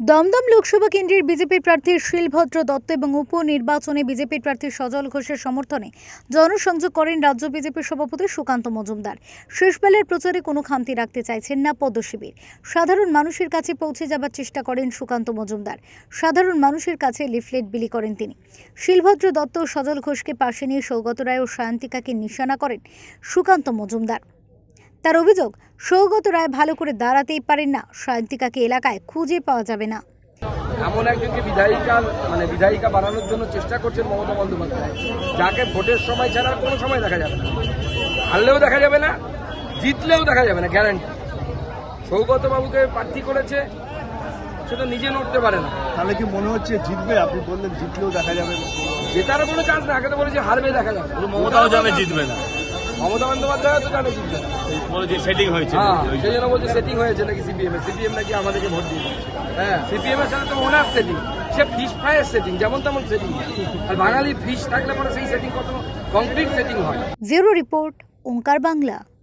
দমদম লোকসভা কেন্দ্রের বিজেপি প্রার্থী শিলভদ্র দত্ত এবং উপনির্বাচনে বিজেপির প্রার্থী সজল ঘোষের সমর্থনে জনসংযোগ করেন রাজ্য বিজেপির সভাপতি সুকান্ত মজুমদার। শেষবেলার প্রচারে কোনো খামতি রাখতে চাইছেন না পদ্মশিবির। সাধারণ মানুষের কাছে পৌঁছে যাবার চেষ্টা করেন সুকান্ত মজুমদার। সাধারণ মানুষের কাছে লিফলেট বিলি করেন তিনি। শিলভদ্র দত্ত ও সজল ঘোষকে পাশে নিয়ে সৌগত রায় ও সায়ন্তিকাকে নিশানা করেন সুকান্ত মজুমদার। তার অভিযোগ সৌগত রায় ভালো করে দাঁড়াতেই পারেন না। সায়ন্তিকাকে এলাকায় খুঁজে পাওয়া যাবে না। এমন একজনকে বিধায়িকা মানে বিধায়িকা বানানোর জন্য চেষ্টা করছেন মমতা বন্দ্যোপাধ্যায়। যাকে ভোটের সময় ছাড়া আর কোনো সময় দেখা যাবে না। হারলেও দেখা যাবে না জিতলেও দেখা যাবে না গ্যারান্টি সৌগত বাবুকে প্রার্থী করেছে সেটা নিজে নড়তে পারে না। তাহলে কি মনে হচ্ছে জিতবে? আপনি বললেন জিতলেও দেখা যাবে না। জেতার কোনো চান্স না আগে তো বলেছে হারবে দেখা যাবে। মমতাও জানে জিতবে না। মমতা বন্দ্যোপাধ্যায় তো জানে জিতবে সেটিং হয়েছে। হ্যাঁ সেই জন্য বলছে সেটিং হয়েছে নাকি সিপিএম এ সিপিএম নাকি আমাদেরকে ভোট দিয়ে হ্যাঁ সিপিএম এর সাথে তো ওনার সেটিং সে ফিশ ফ্রাইয়ের সেটিং যেমন তেমন সেটিং আর বাঙালি ফিশ থাকলে পরে সেই সেটিং কত কমপ্লিট সেটিং হয়। Zero report Omkar Bangla.